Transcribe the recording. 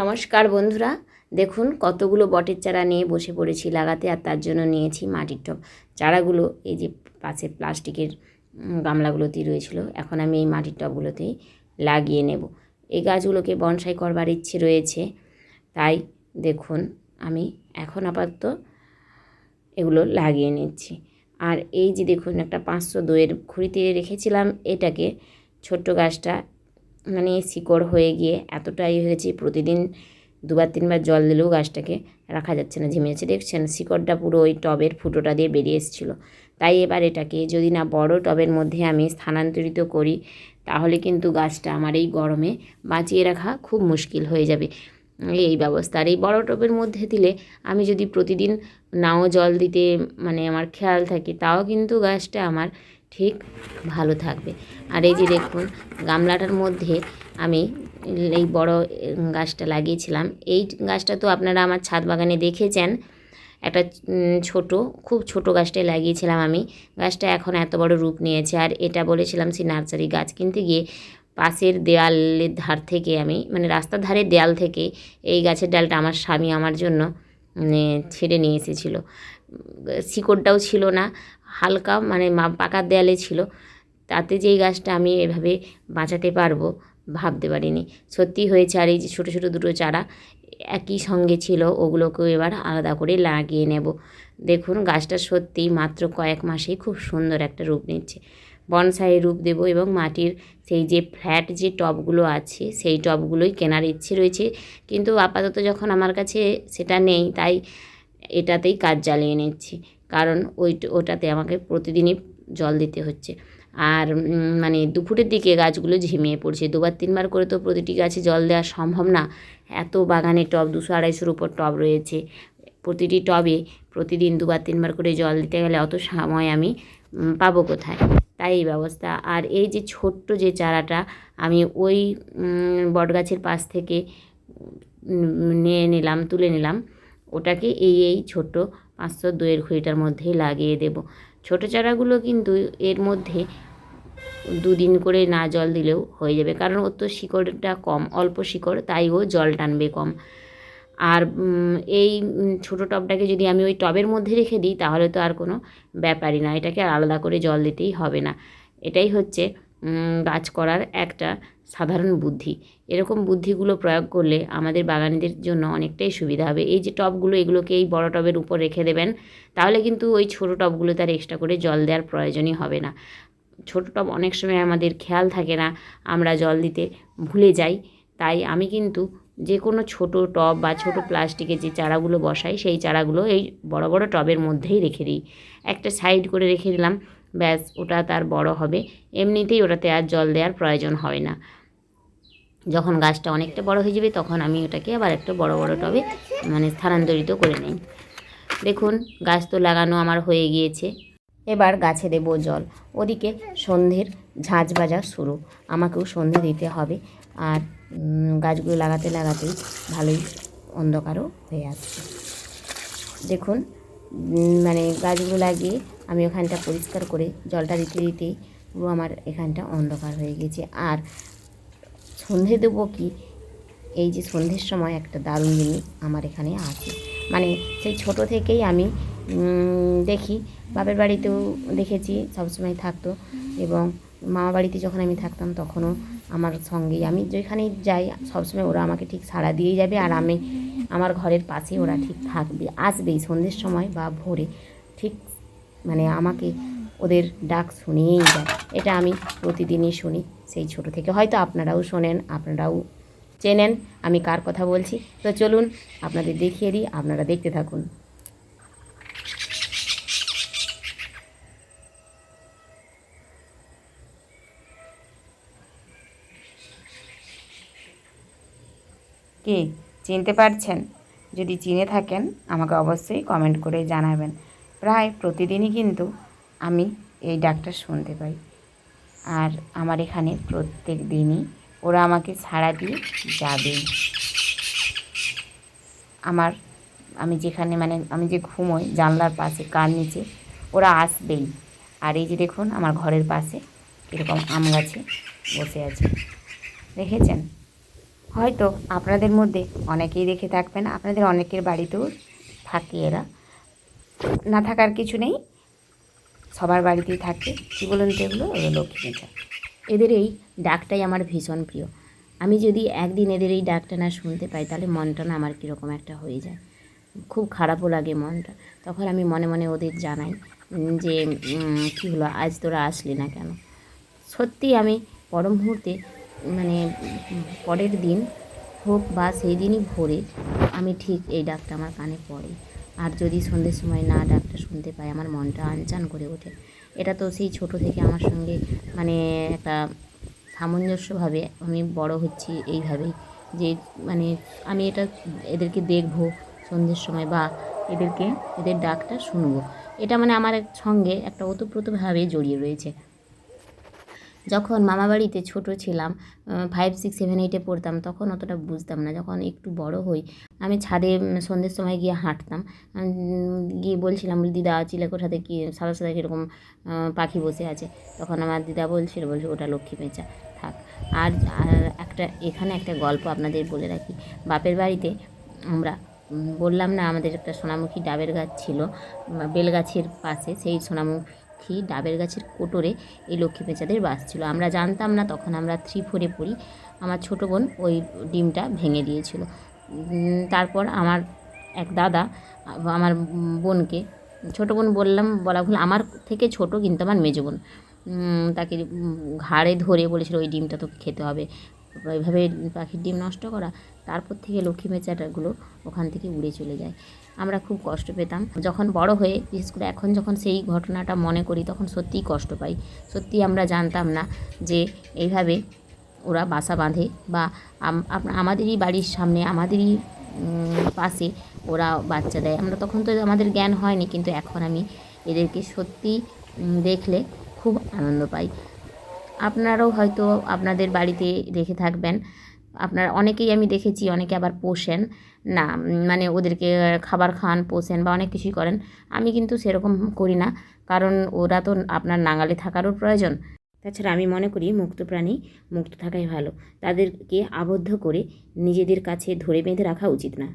নমস্কার বন্ধুরা। দেখুন, কতগুলো বটের চারা নিয়ে বসে পড়েছি লাগাতে, আর তার জন্য নিয়েছি মাটির টব। চারাগুলো এই যে পাশে প্লাস্টিকের গামলাগুলোতেই রয়েছিল, এখন আমি এই মাটির টবগুলোতেই লাগিয়ে নেব। এই গাছগুলোকে বনসাই করবার ইচ্ছে রয়েছে, তাই দেখুন, আমি এখন আপাতত এগুলো লাগিয়ে নিচ্ছি। আর এই যে দেখুন, একটা পাঁচশো দইয়ের খুঁড়িতে রেখেছিলাম, এটাকে ছোট্ট গাছটা মানে শিকড় হয়ে গিয়ে এতটাই হয়েছে প্রতিদিন দুবার তিনবার জল দিলেও গাছটাকে রাখা যাচ্ছে না ঝিমিয়েছে দেখছেন, শিকড়টা পুরো ওই টবের ফুটোটা দিয়ে বেরিয়ে এসেছিল। তাই এবার এটাকে যদি না বড় টবের মধ্যে আমি স্থানান্তরিত করি, তাহলে কিন্তু গাছটা আমার এই গরমে বাঁচিয়ে রাখা খুব মুশকিল হয়ে যাবে। এই ব্যবস্থা আর এই বড় টবের মধ্যে দিলে আমি যদি প্রতিদিন নাও জল দিতে মানে আমার খেয়াল থাকে, তাও কিন্তু গাছটা আমার ঠিক ভালো থাকবে। আর এই যে দেখুন, গামলাটার মধ্যে আমি এই বড় গাছটা লাগিয়েছিলাম। এই গাছটা তো আপনারা আমার ছাদ বাগানে দেখেছেন। একটা ছোট, খুব ছোট গাছটাই লাগিয়েছিলাম আমি। গাছটা এখন এত বড় রূপ নিয়েছে। আর এটা বলেছিলাম সেই নার্সারি গাছ কিনতে গিয়ে পাশের দেয়ালের ধার থেকে আমি মানে রাস্তার ধারের দেয়াল থেকে এই গাছের ডালটা আমার স্বামী আমার জন্য মানে ছেড়ে নিয়ে এসেছিল। শিকড়টাও ছিল না। হালকা মানে পাকার দেয়ালে ছিল। তাতে যেই গাছটা আমি এভাবে বাঁচাতে পারব ভাবতে পারিনি। সত্যি হয়েছে আর এই যে ছোটো ছোটো দুটো চারা একই সঙ্গে ছিল ওগুলোকেও এবার আলাদা করে লাগিয়ে নেব। দেখুন, গাছটা সত্যি মাত্র কয়েক মাসেই খুব সুন্দর একটা রূপ নিচ্ছে। বনসাই রূপ দেব এবং মাটির সেই যে ফ্ল্যাট যে টবগুলো আছে, সেই টবগুলোই কেনার ইচ্ছে রয়েছে। কিন্তু আপাতত যখন আমার কাছে সেটা নেই, তাই এটাতেই কাজ চালিয়ে নিচ্ছি। কারণ ওই ওটাতে আমাকে প্রতিদিনই জল দিতে হচ্ছে। আর মানে দুপুরের দিকে গাছগুলো ঝিমিয়ে পড়ছে। দুবার, তিনবার করে তো প্রতিটি গাছে জল দেওয়া সম্ভব না। এত বাগানে টব, দুশো আড়াইশোর উপর টব রয়েছে। প্রতিটি টবে প্রতিদিন দুবার, তিনবার করে জল দিতে গেলে অত সময় আমি পাবো কোথায়? তাই এই ব্যবস্থা। আর এই যে ছোট্ট যে চারাটা, আমি ওই বটগাছের পাশ থেকে নিয়ে নিলাম, তুলে নিলাম। ওটাকে এই এই ছোট পাঁচশো দইয়ের খুঁড়িটার মধ্যেই লাগিয়ে দেব। ছোট চারাগুলো কিন্তু এর মধ্যে দুদিন করে না জল দিলেও হয়ে যাবে, কারণ ওর তো শিকড়টা কম, অল্প শিকড়, তাই ও জল টানবে কম। আর এই ছোটো টবটাকে যদি আমি ওই টবের মধ্যে রেখে দিই, তাহলে তো আর কোনো ব্যাপারই না, এটাকে আর আলাদা করে জল দিতেই হবে না। এটাই হচ্ছে গাছ করার একটা সাধারণ বুদ্ধি। এরকম বুদ্ধিগুলো প্রয়োগ করলে আমাদের বাগানিদের জন্য অনেকটাই সুবিধা হবে। এই যে টবগুলো, এগুলোকে এই বড় টবের উপর রেখে দেবেন, তাহলে কিন্তু ওই ছোটো টবগুলো তার এক্সট্রা করে জল দেওয়ার প্রয়োজনই হবে না। ছোটো টব অনেক সময় আমাদের খেয়াল থাকে না, আমরা জল দিতে ভুলে যাই। তাই আমি কিন্তু যে কোনো ছোটো টব বা ছোটো প্লাস্টিকের যে চারাগুলো বসাই, সেই চারাগুলো এই বড় বড় টবের মধ্যেই রেখে দিই। একটা সাইড করে রেখে দিলাম ব্যাস, ওটা তার বড় হবে। এমনিতেই ওটাতে আর জল দেওয়ার প্রয়োজন হয় না। যখন গাছটা অনেকটা বড় হয়ে যাবে, তখন আমি ওটাকে আবার একটা বড় বড় টবে মানে স্থানান্তরিত করে নিই। দেখুন, গাছ তো লাগানো আমার হয়ে গিয়েছে। এবার গাছে দেবো জল। ওদিকে সন্ধ্যের ঝাঁঝ বাজা শুরু। আমাকেও সন্ধে দিতে হবে। আর গাছগুলো লাগাতে লাগাতেই ভালোই অন্ধকারও হয়ে আসছে। দেখুন মানে গাছগুলো লাগিয়ে আমি ওখানটা পরিষ্কার করে জলটা দিতে দিতেই পুরো আমার এখানটা অন্ধকার হয়ে গেছে। আর সন্ধে দেবো কি? এই যে সন্ধ্যের সময় একটা দারুণ জিনিস আমার এখানে আছে। মানে সেই ছোট থেকেই আমি দেখি, বাপের বাড়িতেও দেখেছি, সবসময় থাকতো। এবং মামা বাড়িতে যখন আমি থাকতাম তখনও আমার সঙ্গেই। আমি যেখানেই যাই, সবসময় ওরা আমাকে ঠিক সাড়া দিয়েই যাবে আর আমি আমার ঘরের পাশে ওরা ঠিক থাকবে, আসবেই সন্ধ্যের সময় বা ভোরে। ঠিক মানে আমাকে ওদের ডাক শুনিয়েই যায় এটা আমি প্রতিদিনই শুনি সেই ছোট থেকে। হয়তো আপনারাও শোনেন, আপনারাও চেনেন আমি কার কথা বলছি। তো চলুন আপনাদের দেখিয়ে দিই, আপনারা দেখতে থাকুন। কে? চিনতে পারছেন? যদি চিনে থাকেন, আমাকে অবশ্যই কমেন্ট করে জানাবেন। প্রায় প্রতিদিনই কিন্তু আমি এই ডাকটা শুনতে পাই। আর আমার এখানে প্রত্যেক দিনই ওরা আমাকে ছাড়া দিয়ে যাবেই আমার, আমি যেখানে মানে আমি যে ঘুমোই, জানলার পাশে, কার নিচে, ওরা আসবেই। আর এই যে দেখুন, আমার ঘরের পাশে এরকম আম গাছে বসে আছে। দেখেছেন? হয়তো আপনাদের মধ্যে অনেকেই দেখে থাকবেন, আপনাদের অনেকের বাড়িতেও থাকে এরা। না থাকার কিছু নেই, সবার বাড়িতেই থাকে। কী বলুন তো এগুলো? লক্ষ্মী এদের এই ডাকটাই আমার ভীষণ প্রিয়। আমি যদি একদিন এদের এই ডাকটা না শুনতে পাই, তাহলে মনটা না আমার কীরকম একটা হয়ে যায়। খুব খারাপও লাগে মনটা। তখন আমি মনে মনে ওদের জানাই যে কী হলো? আজ তোরা আসলি না কেন? সত্যি আমি পর মুহূর্তে মানে পরের দিন হোক বা সেই দিনই ভোরে, আমি ঠিক এই ডাকটা আমার কানে পড়ে। আর যদি সন্ধ্যের সময় না ডাকটা শুনতে পাই, আমার মনটা আনচান করে ওঠে। এটা তো সেই ছোট থেকে আমার সঙ্গে মানে একটা সামঞ্জস্যভাবে আমি বড় হচ্ছি এইভাবেই। যে মানে আমি এটা এদেরকে দেখব সন্ধ্যের সময় বা এদেরকে, এদের ডাকটা শুনব। এটা মানে আমার সঙ্গে একটা ওতপ্রোতভাবে জড়িয়ে রয়েছে। যখন মামাবাড়িতে ছোট ছিলাম ফাইভ সিক্স সেভেন এইটে পড়তাম তখন অতটা বুঝতাম না যখন একটু বড় হই আমি ছাদে সন্ধ্যের সময় গিয়ে হাঁটতাম গিয়ে বলছিলাম বলি, দিদা চিলেকোঠাতে কি সাদা সাদা কীরকম পাখি বসে আছে? তখন আমার দিদা বলছিল বলছে ওটা লক্ষ্মী পেঁচা থাক। আর একটা এখানে একটা গল্প আপনাদের বলে রাখি। বাপের বাড়িতে আমরা বললাম না আমাদের একটা সোনামুখী ডাবের গাছ ছিল বেলগাছের পাশে সেই সোনামুখী ডাবের গাছের কোটরে এই লক্ষ্মী পেঁচাদের বাস ছিল। আমরা জানতাম না, তখন আমরা থ্রি ফোরে পড়ি। আমার ছোটো বোন ওই ডিমটা ভেঙে দিয়েছিল। তারপর আমার এক দাদা, আমার বোনকে, ছোটো বোন বললাম, বলা ভুল, আমার থেকে ছোট কিন্তু আমার মেজো বোন। তাকে ঘাড়ে ধরে বলেছিল, ওই ডিমটা তোকে খেতে হবে। এভাবে পাখির ডিম নষ্ট করা। তারপর থেকে লক্ষ্মী পেঁচাটাগুলো ওখান থেকে উড়ে চলে যায়। আমরা খুব কষ্ট পেতাম। যখন বড় হয়ে বিশেষ করে এখন যখন সেই ঘটনাটা মনে করি, তখন সত্যিই কষ্ট পাই। সত্যি আমরা জানতাম না যে এইভাবে ওরা বাসা বাঁধে বা আমাদেরই বাড়ির সামনে, আমাদেরই পাশে ওরা বাচ্চা দেয়। আমরা তখন তো আমাদের জ্ঞান হয়নি, কিন্তু এখন আমি এদেরকে সত্যি দেখলে খুব আনন্দ পাই। আপনারাও হয়তো আপনাদের বাড়িতে রেখে থাকবেন আপনার অনেকেই আমি দেখেছি, অনেকে আবার পোষেন। না মানে ওদেরকে খাবার খান, পোষেন বা অনেক কিছুই করেন। আমি কিন্তু সেরকম করি না, কারণ ওরা তো আপনার নাঙালে থাকারও প্রয়োজন। তাছাড়া আমি মনে করি মুক্ত প্রাণী মুক্ত থাকাই ভালো। তাদেরকে আবদ্ধ করে নিজেদের কাছে ধরে বেঁধে রাখা উচিত না।